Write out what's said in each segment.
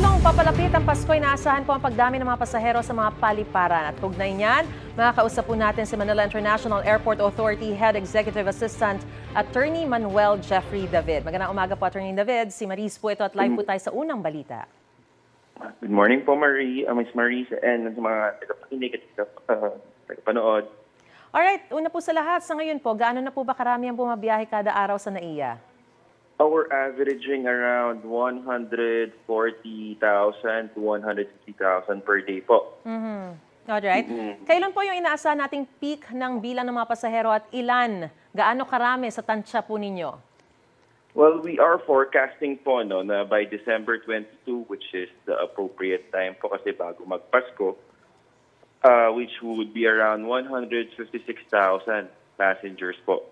Lalong papalapit ang Pasko, inaasahan po ang pagdami ng mga pasahero sa mga paliparan. At tugnay niyan, makakausap po natin si Manila International Airport Authority Head Executive Assistant Attorney Manuel Jeffrey David. Magandang umaga po, Attorney David. Si Maris po ito at live po tayo sa unang balita. Good morning po, Marie, uh, Miss Marie, and sa mga tagapakinig at uh, tagapanood. Alright, una po sa lahat, sa ngayon po, gaano na po ba karami ang bumabiyahe kada araw sa NAIA? Our averaging around 140,000 to 150,000 per day po. Alright. Kailan po yung inaasahan nating peak ng bilang ng mga pasahero at ilan? Gaano karami sa tansya po ninyo? Well, we are forecasting po no, na by December 22, which is the appropriate time po kasi bago magpasko, uh, which would be around 156,000 passengers po.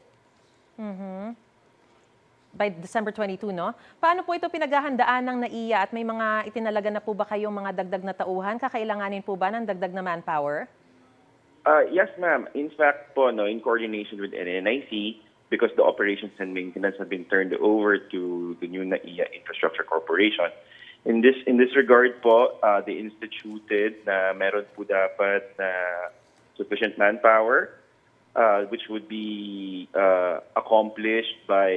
By December 22, no? Paano po ito pinaghahandaan ng NAIA at may mga itinalaga na po ba kayong mga dagdag na tauhan? Kakailanganin po ba ng dagdag na manpower? Uh, yes, ma'am. In fact po, no, in coordination with NNIC, because the operations and maintenance have been turned over to the new NAIA Infrastructure Corporation. In this in this regard po, uh, they instituted na meron po dapat na sufficient manpower, uh, which would be uh, accomplished by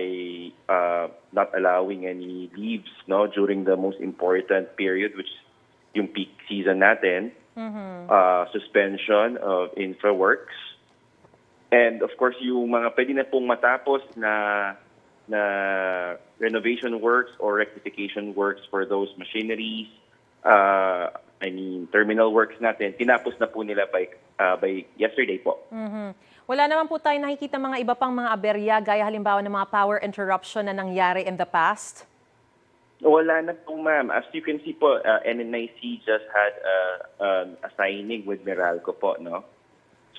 uh, not allowing any leaves no during the most important period, which is yung peak season natin uh, suspension of infra works. And of course, yung mga pwede na pong matapos na na renovation works or rectification works for those machineries, uh, I mean, terminal works natin, tinapos na po nila by, uh, by yesterday po. Mhm. Wala naman po tayo nakikita mga iba pang mga aberya gaya halimbawa ng mga power interruption na nangyari in the past? Wala na po, ma'am. As you can see po, uh, NNIC just had uh, um, a signing with Meralco po, no?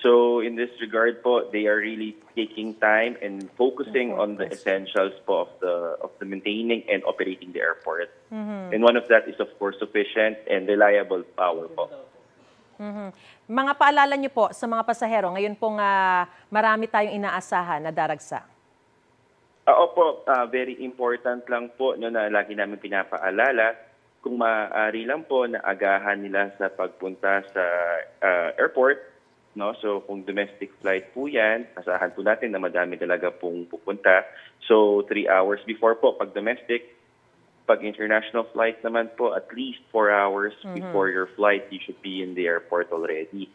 So in this regard po, they are really taking time and focusing on the essentials po of the of the maintaining and operating the airport. And one of that is of course sufficient and reliable power po. Mhm. Mga paalala niyo po sa mga pasahero, ngayon pong ah, marami tayong inaasahan na daragsa. Ah, opo, ah, very important lang po no, na lagi namin pinapaalala kung maaari lang po na agahan nila sa pagpunta sa ah, airport. No? So kung domestic flight po yan, asahan po natin na madami talaga pong pupunta. So three hours before po pag domestic, pag international flight naman po, at least four hours before your flight, you should be in the airport already.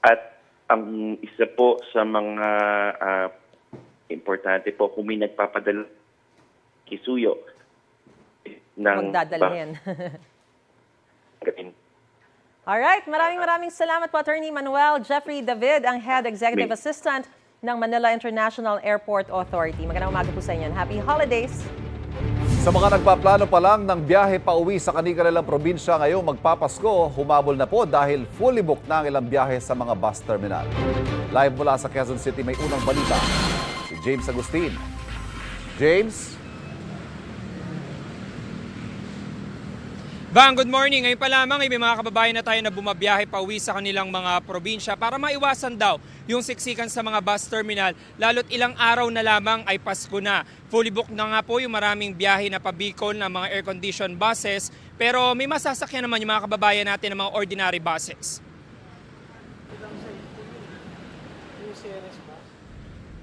At ang isa po sa mga ah, importante po, kung may nagpapadala kisuyo ng Magdadalhin. Alright, maraming maraming salamat po Attorney Manuel Jeffrey David, ang Head Executive May- Assistant ng Manila International Airport Authority. Magandang umaga po sa inyo. Happy holidays! Sa mga nagpaplano pa lang ng biyahe pa uwi sa kanilang probinsya ngayong magpapasko, humabol na po dahil fully booked na ang ilang biyahe sa mga bus terminal. Live mula sa Quezon City may unang balita. Si James Agustin. James? Bang, good morning. Ngayon pa lamang ay may mga kababayan na tayo na bumabiyahe pa uwi sa kanilang mga probinsya para maiwasan daw yung siksikan sa mga bus terminal. Lalo't ilang araw na lamang ay Pasko na. Fully booked na nga po yung maraming biyahe na pabikol ng mga air-conditioned buses. Pero may masasakyan naman yung mga kababayan natin ng mga ordinary buses.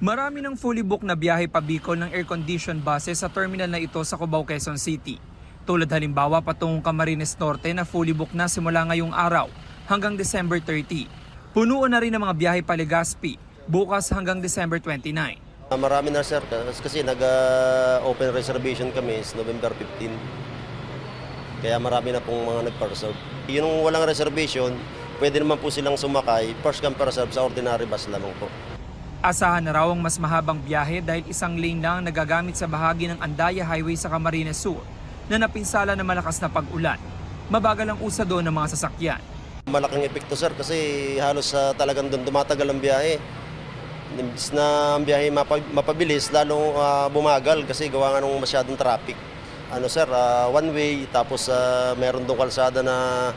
Marami ng fully booked na biyahe pabikol ng air-conditioned buses sa terminal na ito sa Cubao, Quezon City. Tulad halimbawa patungong Camarines Norte na fully booked na simula ngayong araw hanggang December 30. Punuan na rin ang mga biyahe pa Legazpi bukas hanggang December 29. Ah, Marami na sir Kas- kasi nag-open reservation kami is November 15. Kaya marami na pong mga nagpa-reserve. Yung walang reservation, pwede naman po silang sumakay, first come first serve sa ordinary bus lamang po. Asahan na raw ang mas mahabang biyahe dahil isang lane lang ang nagagamit sa bahagi ng Andaya Highway sa Camarines Sur na napinsala ng malakas na pag-ulan. Mabagal ang usa doon ng mga sasakyan. Malaking epekto sir kasi halos sa talagang doon dumatagal ang biyahe. Imbis na ang biyahe mapa- mapabilis, lalong ah, bumagal kasi gawa nga nung masyadong traffic. Ano sir, ah, one way, tapos ah, meron doon kalsada na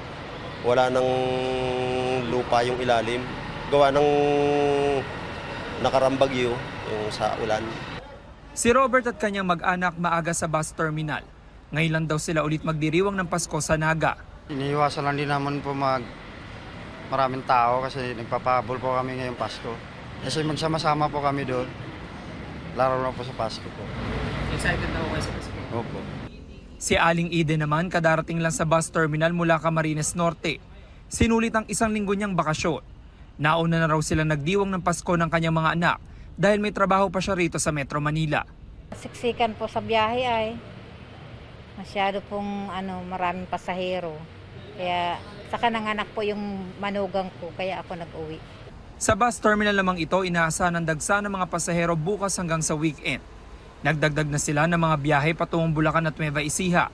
wala nang lupa yung ilalim. Gawa ng nakarambagyo yung sa ulan. Si Robert at kanyang mag-anak maaga sa bus terminal. Ngayon lang daw sila ulit magdiriwang ng Pasko sa Naga. Iniiwasan lang din naman po mag maraming tao kasi nagpapahabol po kami ngayong Pasko. Kasi magsama-sama po kami doon. Laro na po sa Pasko po. Excited na ako sa Pasko. Opo. Si Aling Eden naman kadarating lang sa bus terminal mula Camarines Norte. Sinulit ang isang linggo niyang bakasyon. Nauna na raw sila nagdiwang ng Pasko ng kanyang mga anak dahil may trabaho pa siya rito sa Metro Manila. Siksikan po sa biyahe ay masyado pong ano, maraming pasahero. Kaya saka nanganak po yung manugang ko kaya ako nag-uwi. Sa bus terminal lamang ito, inaasahan ang dagsa ng mga pasahero bukas hanggang sa weekend. Nagdagdag na sila ng mga biyahe patungong Bulacan at Nueva Ecija.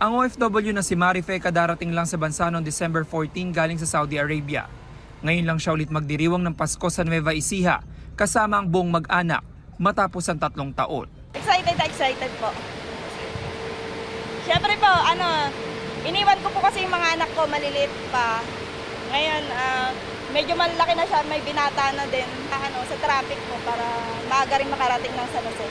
Ang OFW na si Marife kadarating lang sa bansa noong December 14 galing sa Saudi Arabia. Ngayon lang siya ulit magdiriwang ng Pasko sa Nueva Ecija kasama ang buong mag-anak matapos ang tatlong taon. Excited, excited po. Siyempre po, ano, iniwan ko po kasi yung mga anak ko, maliliit pa. Ngayon, ah, medyo malaki na siya, may binata na din ano, sa traffic po para maaga rin makarating ng San Jose.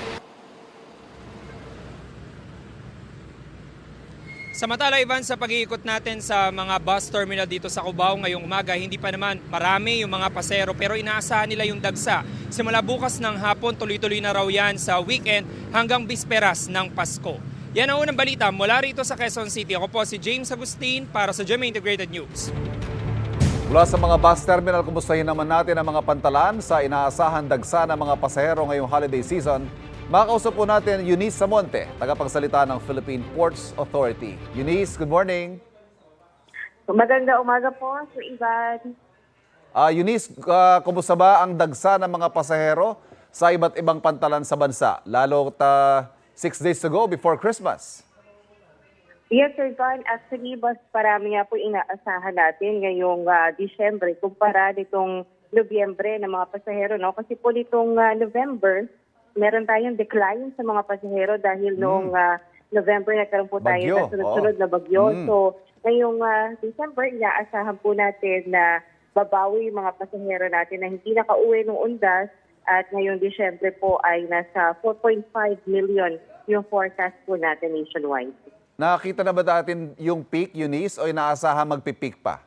Samantala Ivan, sa pag-iikot natin sa mga bus terminal dito sa Cubao ngayong umaga, hindi pa naman marami yung mga pasero pero inaasahan nila yung dagsa. Simula bukas ng hapon, tuloy-tuloy na raw yan sa weekend hanggang bisperas ng Pasko. Yan ang unang balita mula rito sa Quezon City. Ako po si James Agustin para sa GMA Integrated News. Mula sa mga bus terminal, kumustahin naman natin ang mga pantalan sa inaasahan dagsa ng mga pasahero ngayong holiday season. Makakausap po natin Eunice Samonte, tagapagsalita ng Philippine Ports Authority. Eunice, good morning. Maganda umaga po, Sir Ivan. Ah, Eunice, ah, kumusta ba ang dagsa ng mga pasahero sa iba't ibang pantalan sa bansa? Lalo ta six days to go before Christmas. Yes, Sir Ivan. Actually, mas parami nga po inaasahan natin ngayong ah, Disyembre kumpara nitong Nobyembre ng mga pasahero. No? Kasi po nitong ah, November, meron tayong decline sa mga pasahero dahil noong ah, November nagkaroon po tayo ng sunod-sunod na bagyo. Mm. So, ngayong ah, December, inaasahan po natin na babawi yung mga pasahero natin na hindi nakauwi ng undas at ngayong Disyembre po ay nasa 4.5 million yung forecast po natin nationwide. Nakakita na ba natin yung peak, Eunice, o inaasahan magpipeak pa?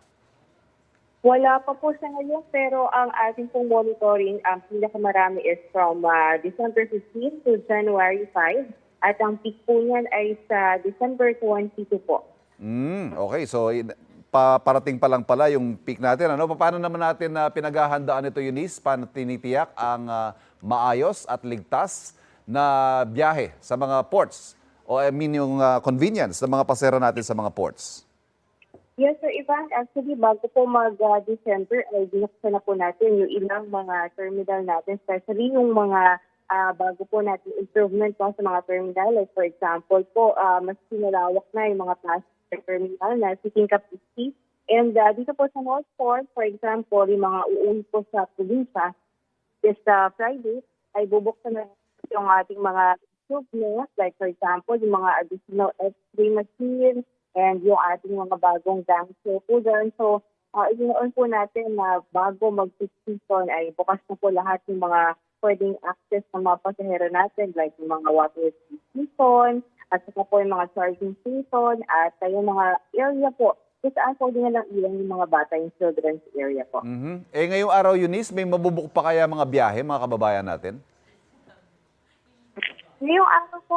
Wala pa po sa ngayon pero ang ating pong monitoring, ang pinakamarami is from ah, December 15 to January 5 at ang peak po niyan ay sa December 22 po. Mm, okay, so pa, parating pa lang pala yung peak natin. Ano? Paano naman natin na pinaghahandaan ito, Eunice? Paano tinitiyak ang ah, maayos at ligtas na biyahe sa mga ports? O I mean yung ah, convenience ng mga pasero natin sa mga ports? Yes, Sir Ivan. Actually, bago po mag-December, ay binuksan na po natin yung ilang mga terminal natin, especially yung mga ah, bago po natin improvement po sa mga terminal. Like for example po, ah, mas pinalawak na yung mga passenger terminal na si King City. And ah, dito po sa North Port, for example, yung mga uuwi po sa probinsya, this uh, Friday, ay bubuksan na yung ating mga improvements. Like for example, yung mga additional X-ray machine and yung ating mga bagong show po dyan. So, uh, inoon po natin na bago mag-season ay bukas na po lahat yung mga pwedeng access ng mga pasahero natin like yung mga water station at saka po yung mga charging station at yung mga area po kung saan po din lang ilan yung mga bata yung children's area po. Mhm. Eh ngayong araw, Eunice, may mabubuk pa kaya mga biyahe, mga kababayan natin? Ngayong araw po,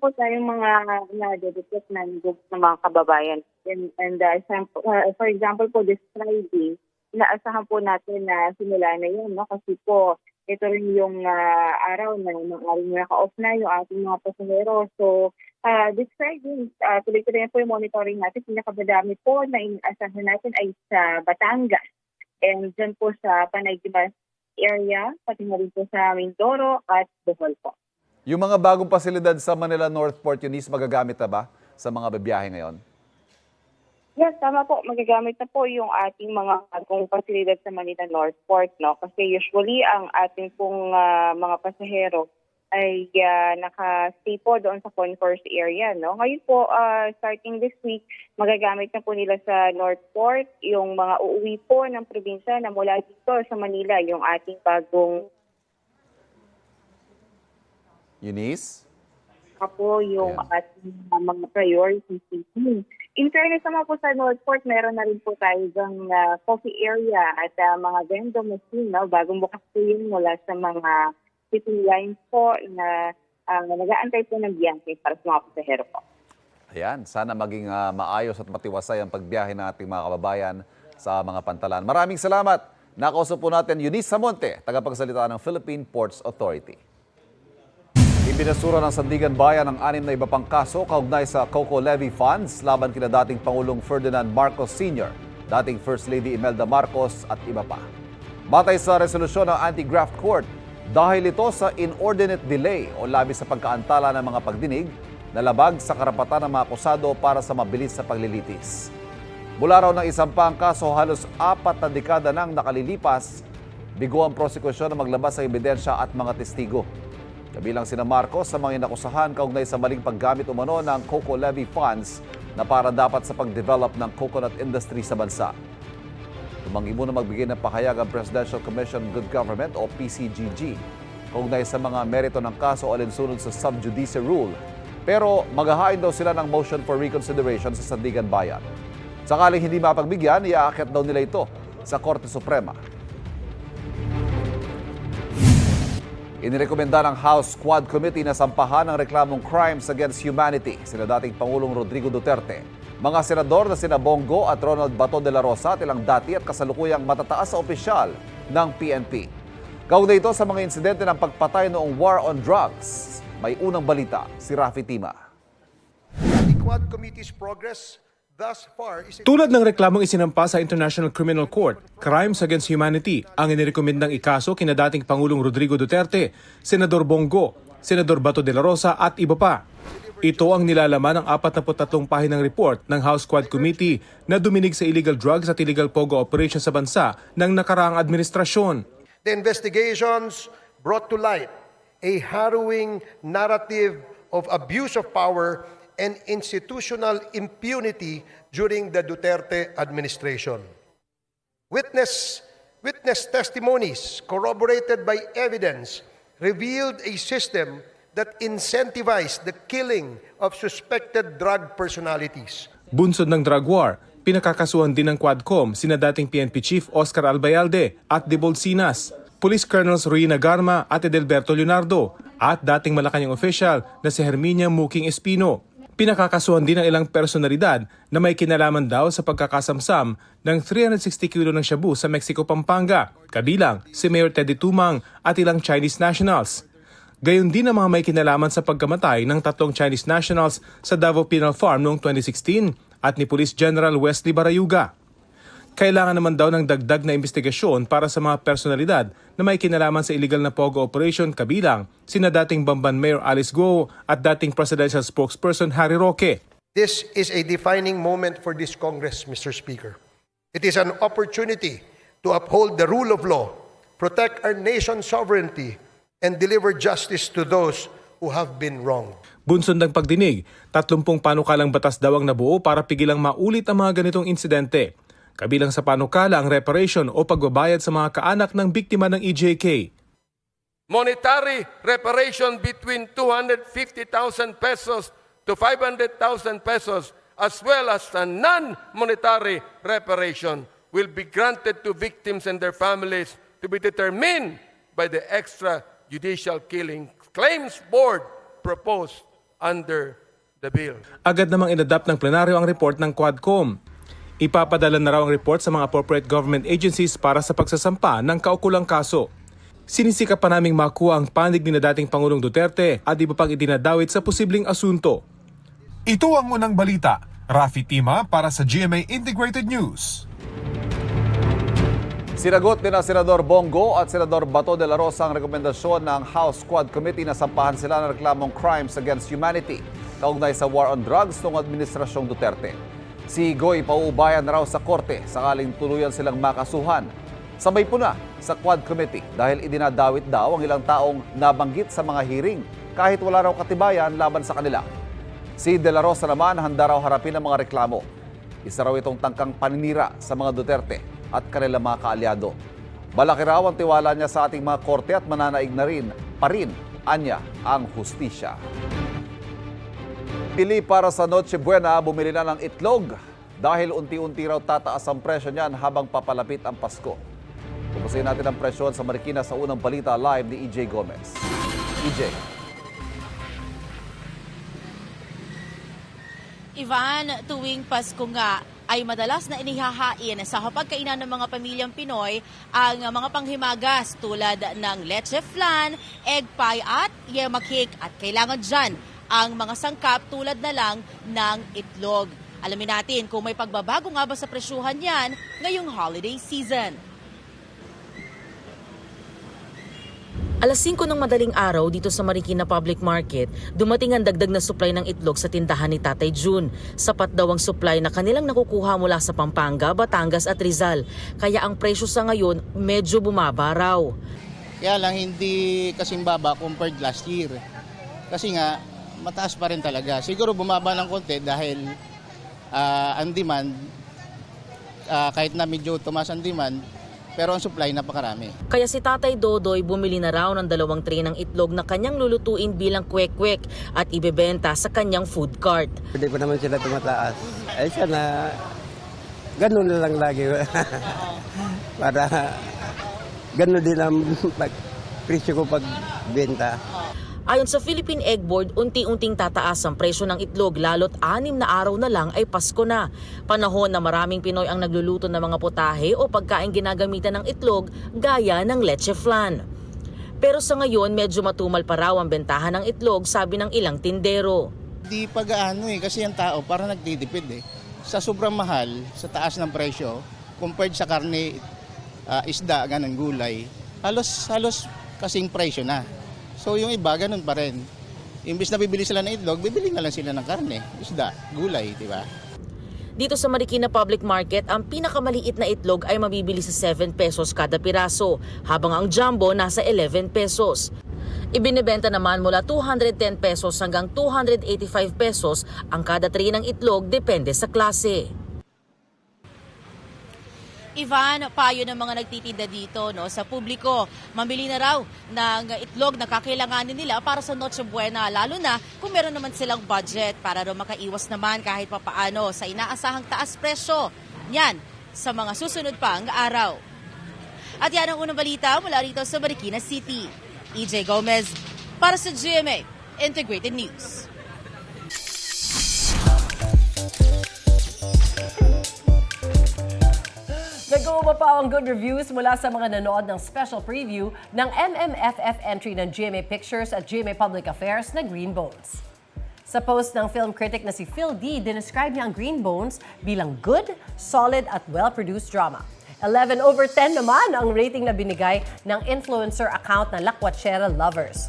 po tayong mga na-dedicate na group ng mga kababayan. And, and uh, example, uh, for example po, this Friday, inaasahan po natin na simula na yun, no? Kasi po, ito rin yung uh, araw na nang naka-off na yung ating mga pasahero. So, uh, this Friday, uh, tuloy-tuloy na po yung monitoring natin. Pinakamadami po na inaasahan natin ay sa Batangas. And dyan po sa Panay Dimas area, pati na rin po sa Mindoro at Bohol po. Yung mga bagong pasilidad sa Manila Northport, Eunice, magagamit na ba sa mga bibiyahe ngayon? Yes, tama po. Magagamit na po yung ating mga bagong pasilidad sa Manila Northport, no? Kasi usually ang ating pong ah, mga pasahero ay ah, naka-stay po doon sa concourse area, no? Ngayon po, ah, starting this week, magagamit na po nila sa Northport yung mga uuwi po ng probinsya na mula dito sa Manila, yung ating bagong Eunice? pa po yung Ayan. ating uh, mga priorities. In fairness naman po sa Northport, meron na rin po tayo ng coffee area at uh, mga vending machine. No? Bagong bukas po yun mula sa mga city lines po na uh, nag-aantay po ng biyanke para sa mga pasahero po. Ayan, sana maging ah, maayos at matiwasay ang pagbiyahe ng ating mga kababayan sa mga pantalan. Maraming salamat. Nakausap po natin Eunice Samonte, tagapagsalita ng Philippine Ports Authority. Ibinasura ng Sandigan Bayan ang anim na iba pang kaso kaugnay sa Coco Levy Funds laban kina dating Pangulong Ferdinand Marcos Sr., dating First Lady Imelda Marcos at iba pa. Batay sa resolusyon ng Anti-Graft Court, dahil ito sa inordinate delay o labis sa pagkaantala ng mga pagdinig, nalabag sa karapatan ng mga akusado para sa mabilis sa paglilitis. Mula raw ng isang pang kaso, halos apat na dekada nang nakalilipas, bigo ang prosekusyon na maglabas ng ebidensya at mga testigo. Kabilang sina Marcos sa mga inakusahan kaugnay sa maling paggamit umano ng Coco Levy funds na para dapat sa pag-develop ng coconut industry sa bansa. Tumanggi muna magbigay ng pahayag ang Presidential Commission on Good Government o PCGG kaugnay sa mga merito ng kaso alinsunod sa sub judice rule. Pero maghahain daw sila ng motion for reconsideration sa Sandigan Bayan. Sakaling hindi mapagbigyan, iaakit daw nila ito sa Korte Suprema. Inirekomenda ng House Squad Committee na sampahan ang reklamong crimes against humanity sila dating Pangulong Rodrigo Duterte. Mga senador na sina Bongo at Ronald Bato de la Rosa at ilang dati at kasalukuyang matataas sa opisyal ng PNP. Kaugnay ito sa mga insidente ng pagpatay noong war on drugs. May unang balita si Rafi Tima. The Quad Committee's progress Tulad ng reklamong isinampa sa International Criminal Court, Crimes Against Humanity ang inirekomendang ikaso kina dating Pangulong Rodrigo Duterte, Senador Bongo, Senador Bato de la Rosa at iba pa. Ito ang nilalaman ng 43 pahinang report ng House Quad Committee na duminig sa illegal drugs at illegal pogo operation sa bansa ng nakaraang administrasyon. the investigations brought to light a harrowing narrative of abuse of power and institutional impunity during the Duterte administration. Witness, witness testimonies corroborated by evidence revealed a system that incentivized the killing of suspected drug personalities. Bunsod ng drug war, pinakakasuhan din ng Quadcom sina dating PNP Chief Oscar Albayalde at De Bolsinas, Police Colonels Ruina Garma at Edelberto Leonardo at dating Malacanang official na si Herminia Muking Espino. Pinakakasuhan din ng ilang personalidad na may kinalaman daw sa pagkakasamsam ng 360 kilo ng shabu sa Mexico, Pampanga, kabilang si Mayor Teddy Tumang at ilang Chinese nationals. Gayon din ang mga may kinalaman sa pagkamatay ng tatlong Chinese nationals sa Davao Penal Farm noong 2016 at ni Police General Wesley Barayuga. Kailangan naman daw ng dagdag na investigasyon para sa mga personalidad na may kinalaman sa illegal na POGO operation kabilang sina dating Bamban Mayor Alice Go at dating Presidential Spokesperson Harry Roque. This is a defining moment for this Congress, Mr. Speaker. It is an opportunity to uphold the rule of law, protect our nation's sovereignty, and deliver justice to those who have been wronged. Bunsod ng pagdinig, 30 panukalang batas daw ang nabuo para pigilang maulit ang mga ganitong insidente. Kabilang sa panukala ang reparation o pagbabayad sa mga kaanak ng biktima ng EJK. monetary reparation between 250,000 pesos to 500,000 pesos as well as a non-monetary reparation will be granted to victims and their families to be determined by the extrajudicial killing claims board proposed under the bill. Agad namang inadapt ng plenaryo ang report ng Quadcom. Ipapadala na raw ang report sa mga appropriate government agencies para sa pagsasampa ng kaukulang kaso. Sinisika pa naming makuha ang panig ni na dating Pangulong Duterte at iba pang idinadawit sa posibleng asunto. Ito ang unang balita. Rafi Tima para sa GMA Integrated News. Sinagot ni na Senador Bongo at Senador Bato de la Rosa ang rekomendasyon ng House Squad Committee na sampahan sila ng reklamong crimes against humanity kaugnay sa war on drugs noong Administrasyong Duterte. Si Goy pauubayan raw sa korte sakaling tuluyan silang makasuhan. Sabay po na sa Quad Committee dahil idinadawit daw ang ilang taong nabanggit sa mga hearing kahit wala raw katibayan laban sa kanila. Si De La Rosa naman handa raw harapin ang mga reklamo. Isa raw itong tangkang paninira sa mga Duterte at kanilang mga kaalyado. Malaki raw ang tiwala niya sa ating mga korte at mananaig na rin pa rin anya ang hustisya. Pipili para sa Noche Buena, bumili na ng itlog dahil unti-unti raw tataas ang presyo niyan habang papalapit ang Pasko. Pupusin natin ang presyon sa Marikina sa unang balita live ni EJ Gomez. EJ. Ivan, tuwing Pasko nga ay madalas na inihahain sa hapagkainan ng mga pamilyang Pinoy ang mga panghimagas tulad ng leche flan, egg pie at yema cake at kailangan dyan ang mga sangkap tulad na lang ng itlog. Alamin natin kung may pagbabago nga ba sa presyuhan yan ngayong holiday season. Alas 5 ng madaling araw dito sa Marikina Public Market, dumating ang dagdag na supply ng itlog sa tindahan ni Tatay June. Sapat daw ang supply na kanilang nakukuha mula sa Pampanga, Batangas at Rizal. Kaya ang presyo sa ngayon medyo bumaba raw. Kaya lang hindi kasing baba compared last year. Kasi nga, mataas pa rin talaga. Siguro bumaba ng konti dahil ah, ang demand, ah, kahit na medyo tumaas ang demand, pero ang supply napakarami. Kaya si Tatay Dodoy bumili na raw ng dalawang tray ng itlog na kanyang lulutuin bilang kwek-kwek at ibebenta sa kanyang food cart. Hindi pa naman sila tumataas. Ay sana, ganun na lang lagi. Para ganun din ang pag, presyo ko pagbenta. Ayon sa Philippine Egg Board, unti-unting tataas ang presyo ng itlog lalo't anim na araw na lang ay Pasko na. Panahon na maraming Pinoy ang nagluluto ng mga putahe o pagkain ginagamitan ng itlog gaya ng leche flan. Pero sa ngayon, medyo matumal pa raw ang bentahan ng itlog, sabi ng ilang tindero. Di pag-ano eh, kasi ang tao para nagtitipid eh. Sa sobrang mahal, sa taas ng presyo, compared sa karne, ah, isda, ganun, gulay, halos, halos kasing presyo na. So yung iba, ganun pa rin. Imbis na bibili sila ng itlog, bibili na lang sila ng karne, isda, gulay, di ba? Dito sa Marikina Public Market, ang pinakamaliit na itlog ay mabibili sa 7 pesos kada piraso, habang ang jumbo nasa 11 pesos. Ibinebenta naman mula 210 pesos hanggang 285 pesos ang kada tray ng itlog depende sa klase. Ivan, payo ng mga nagtitinda dito no, sa publiko. Mamili na raw ng itlog na kakailanganin nila para sa Noche Buena, lalo na kung meron naman silang budget para raw makaiwas naman kahit papaano sa inaasahang taas presyo. Yan, sa mga susunod pang araw. At yan ang unang balita mula rito sa Marikina City. EJ Gomez para sa GMA Integrated News. Nag-uumapaw ang good reviews mula sa mga nanood ng special preview ng MMFF entry ng GMA Pictures at GMA Public Affairs na Green Bones. Sa post ng film critic na si Phil D, dinescribe niya ang Green Bones bilang good, solid at well-produced drama. 11 over 10 naman ang rating na binigay ng influencer account na Lakwachera Lovers.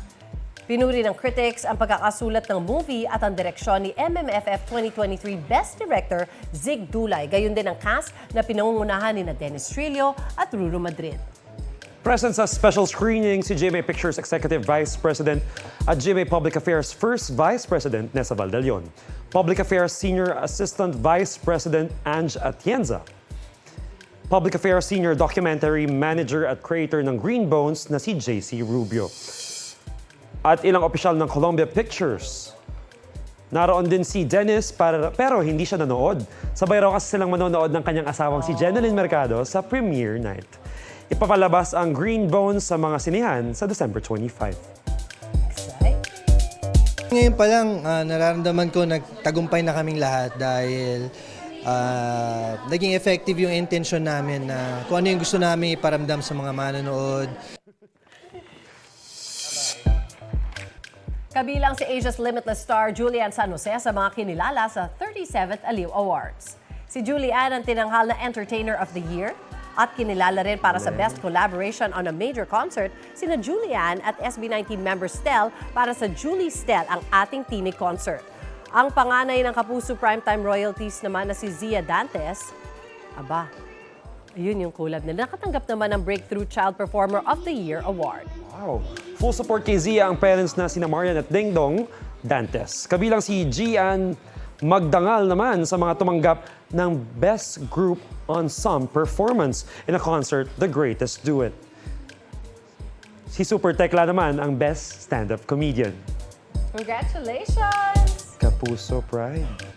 Pinuri ng critics ang pagkakasulat ng movie at ang direksyon ni MMFF 2023 Best Director Zig Dulay. Gayon din ang cast na pinangungunahan ni na Dennis Trillo at Ruru Madrid. Present sa special screening si GMA Pictures Executive Vice President at GMA Public Affairs First Vice President Nessa Valdalion. Public Affairs Senior Assistant Vice President Ange Atienza. Public Affairs Senior Documentary Manager at Creator ng Green Bones na si JC Rubio. At ilang opisyal ng Columbia Pictures. Naroon din si Dennis para, pero hindi siya nanood. Sabay raw kasi silang manonood ng kanyang asawang si Jeneline Mercado sa premiere night. Ipapalabas ang Green Bones sa mga sinihan sa December 25. Ngayon pa lang, ah, nararamdaman ko nagtagumpay na kaming lahat dahil ah, naging effective yung intention namin na kung ano yung gusto namin iparamdam sa mga manonood. Kabilang si Asia's Limitless star Julian San Jose sa mga kinilala sa 37th Aliw Awards. Si Julian ang tinanghal na Entertainer of the Year at kinilala rin para sa Best Collaboration on a Major Concert sina Julian at SB19 member Stel para sa Julie Stel ang ating tinig concert. Ang panganay ng Kapuso Primetime Royalties naman na si Zia Dantes, aba, yun yung kulab nila. Nakatanggap naman ng Breakthrough Child Performer of the Year Award. Wow! Full support kay Zia ang parents na sina Marian at Ding Dong Dantes. Kabilang si Gian Magdangal naman sa mga tumanggap ng Best Group Ensemble Performance in a concert, The Greatest Duet. Si Super Tekla naman ang Best Stand-Up Comedian. Congratulations! Kap Kapuso Pride.